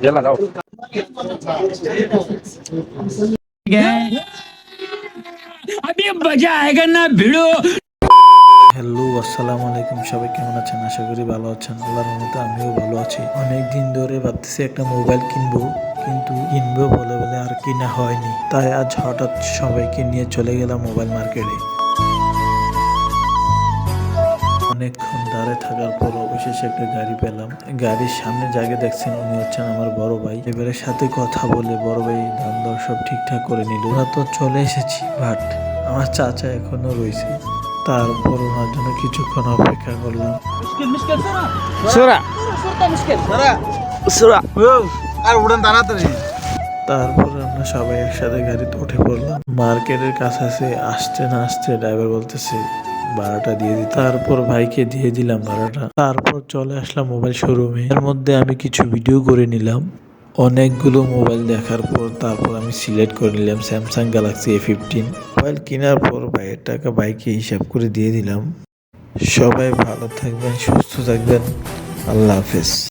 Yalla daw. আমি ভিড়ো hello আসসালামু আলাইকুম। সবাই কেমন আছেন? আশা করি ভালো আছেন। আল্লাহর মতো আমিও ভালো আছি। অনেক দিন ধরে ভাবতেছি একটা মোবাইল কিনবো, কিন্তু কিনবো বলে বলে আর কিনা হয়নি। তাই আজ হঠাৎ সবাইকে নিয়ে চলে গেলাম মোবাইল মার্কেটে। অনেকক্ষণ দাঁড়ে থাকার পরও অবশেষে একটা গাড়ি পেলাম। গাড়ির সামনে জাগে দেখছেন উনি হচ্ছেন আমার বড় ভাই। এবারে সাথে কথা বলে বড় ভাই দাম দর সব ঠিকঠাক করে নিল। ওরা তো চলে এসেছি বাট আমার চাচা এখনও রয়েছে। তারপর ওনার জন্য কিছুক্ষণ অপেক্ষা করলাম। তারপর আমরা সবাই একসাথে গাড়িতে উঠে পড়লাম। মার্কেটের কাছাকাছি আসতে না আসতে ড্রাইভার বলতেছে ভাড়াটা দিয়ে দিই। তারপর ভাইকে দিয়ে দিলাম ভাড়াটা। তারপর চলে আসলাম মোবাইল শোরুমে। এর মধ্যে আমি কিছু ভিডিও করে নিলাম। অনেকগুলো মোবাইল দেখার পর তারপর আমি সিলেক্ট করে নিলাম Samsung Galaxy A fifteen. Mobile কেনার পর ভাইয়ের টাকা বাইকে হিসাব করে দিয়ে দিলাম। সবাই ভালো থাকবেন, সুস্থ থাকবেন। আল্লাহ হাফেজ।